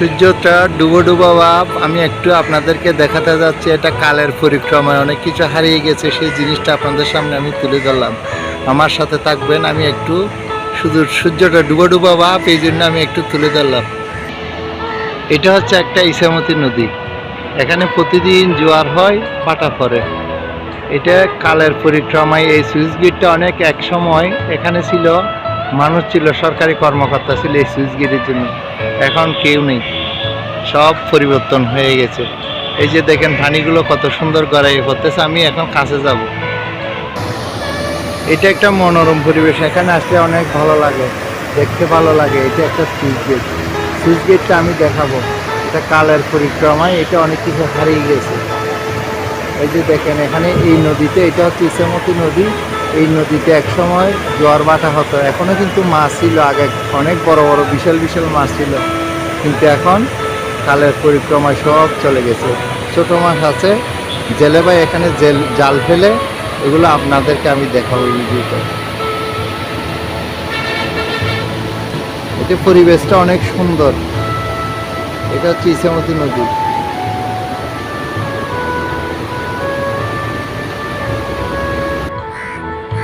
সূর্যটা ডুবো ডুবো ভাব, আমি একটু আপনাদেরকে দেখাতে যাচ্ছি, এটা কালের পরিক্রমায় অনেক কিছু হারিয়ে গেছে, সেই জিনিসটা আপনাদের সামনে আমি তুলে ধরলাম। আমার সাথে থাকবেন, আমি একটু শুধু সূর্যটা ডুবো ডুবো ভাব, এই জন্য আমি একটু তুলে ধরলাম। এটা হচ্ছে একটা ইসামতি নদী, এখানে প্রতিদিন জোয়ার হয় পাটা পড়ে। এটা কালের পরিক্রমায়, এই সুইচ গেটটা অনেক এক সময় এখানে ছিল, মানুষ ছিল, সরকারি কর্মকর্তা ছিল এই সুইচ গেটের জন্য। এখন কেউ নেই। সব পরিবর্তন হয়ে গেছে। এই যে দেখেন ধানিগুলো কত সুন্দর গড়াই করতেছে, আমি এখন কাছে যাব। এটা একটা মনোরম পরিবেশ, এখানে আসলে অনেক ভালো লাগে। দেখতে ভালো লাগে, এটা একটা সুইচ গেট। সুইচ গেটটা আমি দেখাবো। এটা কালের পরিক্রমায়, এটা অনেক কিছু হারিয়ে গেছে। এই যে দেখেন, এখানে এই নদীতে, এটা হচ্ছে ইসামতি নদী। এই নদীতে এক সময় জোয়ার বাটা হতো। এখনও কিন্তু মাছ ছিল, আগে অনেক বড় বড়, বিশাল বিশাল মাছ ছিল। কিন্তু এখন কালের পরিক্রমা সব চলে গেছে। ছোট মাছ আছে, জেলে ভাই এখানে জেল, জাল ফেলে, এগুলো আপনাদেরকে আমি দেখাবো ভিডিওতে। এটা পরিবেশটা অনেক সুন্দর। এটা হচ্ছে ইসামতি নদী।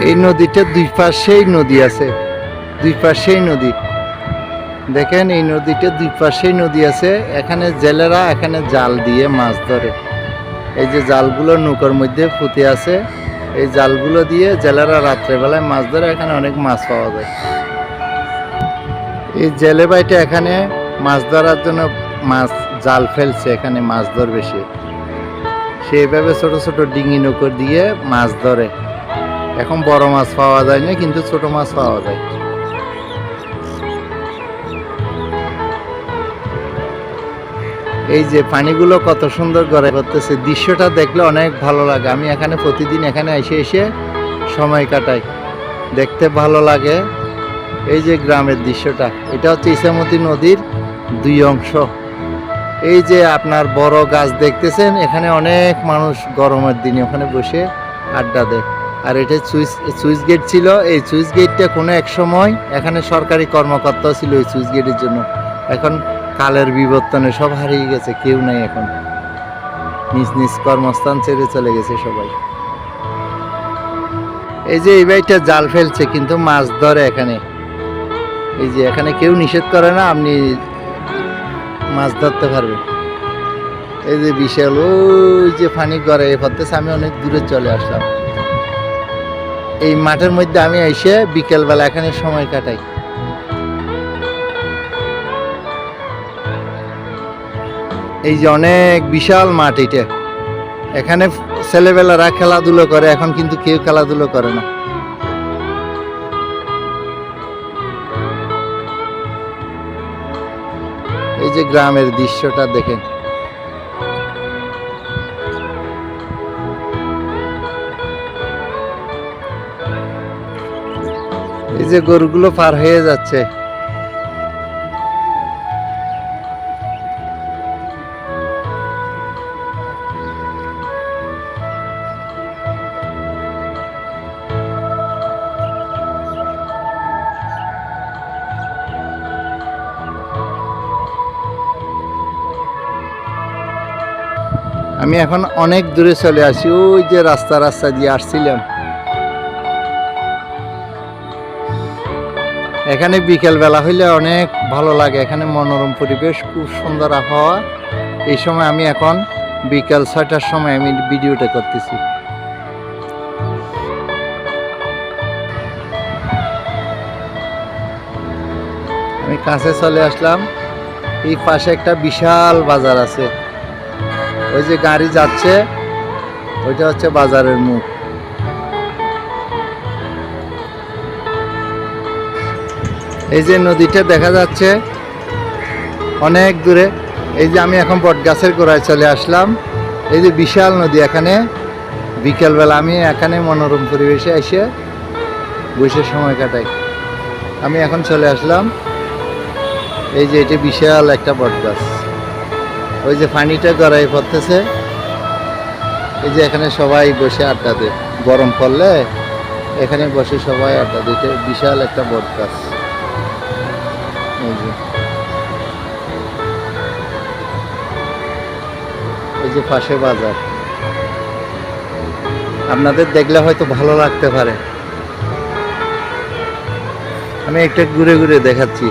এই নদীটা দুই পাশেই নদী আছে। দুই পাশেই নদী। দেখেন, এই নদীটা দুই পাশেই নদী আছে। এখানে জেলেরা এখানে জাল দিয়ে মাছ ধরে। এই যে জালগুলো নৌকার মধ্যে পুঁতে আছে, এই জালগুলো দিয়ে জেলেরা রাত্রেবেলায় মাছ ধরে, এখানে অনেক মাছ পাওয়া যায়। এই জেলে বাইটা এখানে মাছ ধরার জন্য মাছ, জাল ফেলছে, এখানে মাছ ধরবে সে। সেইভাবে ছোট ছোট ডিঙি নৌকো দিয়ে মাছ ধরে। এখন বড় মাছ পাওয়া যায় না, কিন্তু ছোট মাছ পাওয়া যায়। এই যে পানিগুলো কত সুন্দর গড়ে করতেছে দৃশ্যটা দেখলে অনেক ভালো লাগে। আমি এখানে প্রতিদিন এখানে এসে এসে সময় কাটাই, দেখতে ভালো লাগে। এই যে গ্রামের দৃশ্যটা, এটা হচ্ছে ইসামতি নদীর দুই অংশ। এই যে আপনার বড় গাছ দেখতেছেন, এখানে অনেক মানুষ গরমের দিনে ওখানে বসে আড্ডা দেয়। আর এটা সুইচ সুইচ গেট ছিল। এই সুইচ গেটটা কোনো এক সময় এখানে সরকারি কর্মকর্তা ছিল এই সুইচ গেটের জন্য। এখন কালের বিবর্তনে সব হারিয়ে গেছে, কেউ নাই এখন। নিজ নিজ কর্মস্থান ছেড়ে চলে গেছে সবাই। এই যে এই ভাইটা জাল ফেলছে, কিন্তু মাছ ধরে এখানে। এই যে এখানে কেউ নিষেধ করে না, আপনি মাছ ধরতে পারবেন। এই যে বিশাল, ওই যে পানি গড়ে পড়তেছে আমি অনেক দূরে চলে আসলাম। এই মাঠের মধ্যে আমি এসে বিকেলবেলা এখানে সময় কাটাই। এই যে অনেক বিশাল মাঠ এটা। এখানে ছেলেবেলারা খেলাধুলো করে, এখন কিন্তু কেউ খেলাধুলো করে না। এই যে গ্রামের দৃশ্যটা দেখেন। এই যে গরুগুলো পার হয়ে যাচ্ছে। আমি এখন অনেক দূরে চলে আসি, ওই যে রাস্তা রাস্তা দিয়ে আসছিলাম। এখানে বিকেল বেলা হইলে অনেক ভালো লাগে। এখানে মনোরম পরিবেশ, খুব সুন্দর আবহাওয়া। এই সময় আমি এখন বিকেল ছয়টার সময় আমি ভিডিওটা করতেছি। আমি কাছে চলে আসলাম। এই পাশে একটা বিশাল বাজার আছে। ওই যে গাড়ি যাচ্ছে, ওইটা হচ্ছে বাজারের মুখ। এই যে নদীটা দেখা যাচ্ছে অনেক দূরে। এই যে আমি এখন বট গাছের গোড়ায় চলে আসলাম। এই যে বিশাল নদী এখানে। বিকেলবেলা আমি এখানে মনোরম পরিবেশে এসে বসে সময় কাটাই। আমি এখন চলে আসলাম। এই যে এটি বিশাল একটা বট গাছ ওই যে পানিটা গড়াই পড়তেছে। এই যে এখানে সবাই বসে আড্ডা দেয় গরম পড়লে এখানে বসে সবাই আড্ডা দিতে বিশাল একটা বট যে পাশে বাজার। আপনাদের দেখলে হয়তো ভালো লাগতে পারে। আমি একটা ঘুরে ঘুরে দেখাচ্ছি।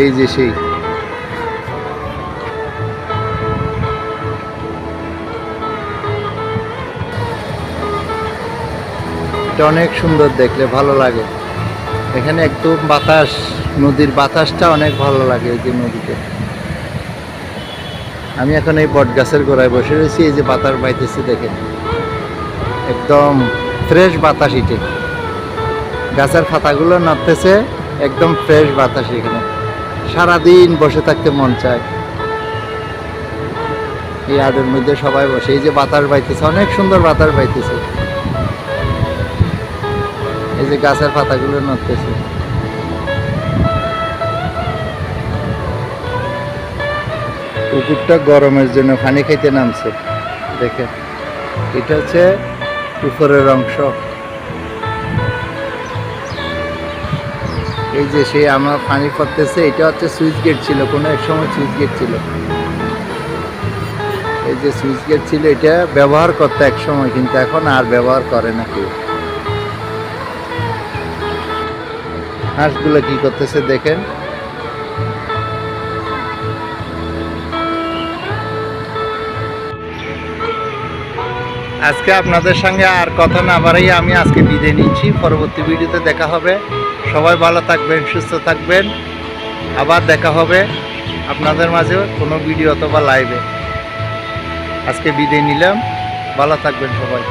এই যে সেই। অনেক সুন্দর দেখলে ভালো লাগে। এখানে একদম বাতাস। নদীর বাতাসটা অনেক ভালো লাগে এই যে নদীতে। আমি এখন এই বট গাছের গোড়ায় বসে রয়েছি, এই যে বাতাস বাইতেছে দেখে একদম ফ্রেশ বাতাস ইটে গাছের পাতাগুলো নাড়তেছে, একদম ফ্রেশ বাতাস এখানে। সারাদিন বসে থাকতে মন চায়। এই আডের মধ্যে সবাই বসে, এই যে বাতাস বাইতেছে, অনেক সুন্দর বাতাস বাইতেছে। এই যে গাছের পাতাগুলো নড়তেছে। কুকুরটা গরমের জন্য পানি খাইতে নামছে। দেখেন, এটা হচ্ছে উপরের অংশ। এই যে সে আমার পানি পড়তেছে, এটা হচ্ছে সুইচ গেট ছিল, কোনো এক সময় সুইচ গেট ছিল। এই যে সুইচ গেট ছিল, এটা ব্যবহার করতে এক সময়, কিন্তু এখন আর ব্যবহার করে না কেউ। হাঁসগুলো কি করতেছে দেখেন আজকে আপনাদের সঙ্গে আর কথা না বাড়াই আমি আজকে বিদায় নিচ্ছি। পরবর্তী ভিডিওতে দেখা হবে। সবাই ভালো থাকবেন, সুস্থ থাকবেন। আবার দেখা হবে আপনাদের মাঝে কোনো ভিডিও অথবা লাইভে আজকে বিদায় নিলাম। ভালো থাকবেন সবাই।